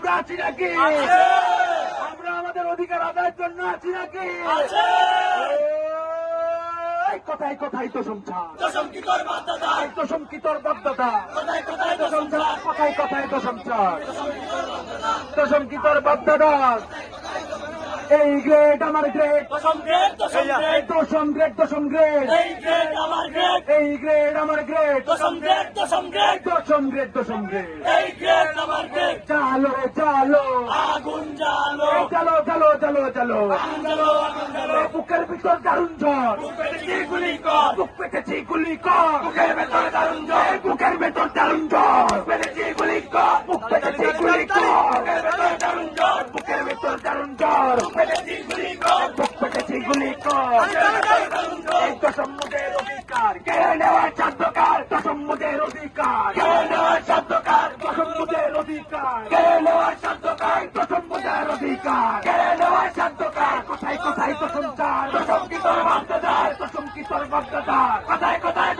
আমরা আছি নাকি? আমরা আমাদের অধিকার আদায়ের জন্য আছি নাকি? এই কথাই কথাই তো সংসার। এই তো সংকিতর বাধ্যতা কথাই কথাই তো সংসার। তো সংকিতর বাধ্যতা এই গ্রেড আমার গ্রেড দশম গ্রেড দশম গ্রেড এই গ্রেড আমার গ্রেড দশম গ্রেড দশম গ্রেড চালো চালো। আগুন জ্বালো। এই চালো চালো চালো চালো। জ্বালো আগুন জ্বালো। এই বুকের ভিতর দারুণ ঝড় গুলি কর। বুক পেটেছি গুলি কর। বুকের ভেতরে দারুণ এই বুকের ভেতর দারুণ ঝড় পেটেছি গুলি কর। বুক পেটেছি গুলি কর বুকের ভেতরে দারুণ জ্বর বুকের ভেতর দারুণ ঝড় পেটেছি গুলি কর বুক পেটেছি গুলি কর এই দশম্মদের অধিকার কেড়ে নেওয়ার চাঁদকার দশম্মদের অধিকার কেড়ে নেওয়ার শব্দকার দশম্মদের অধিকার কেড়ে নেওয়ার শব্দকার দশম্মদের অধিকার কেড়ে নেওয়ার শব্দকার কোথায় কোথায় দশম চার দশম কি তোর বাধ্যদার দশম কি তোর বাধ্যদার কথায়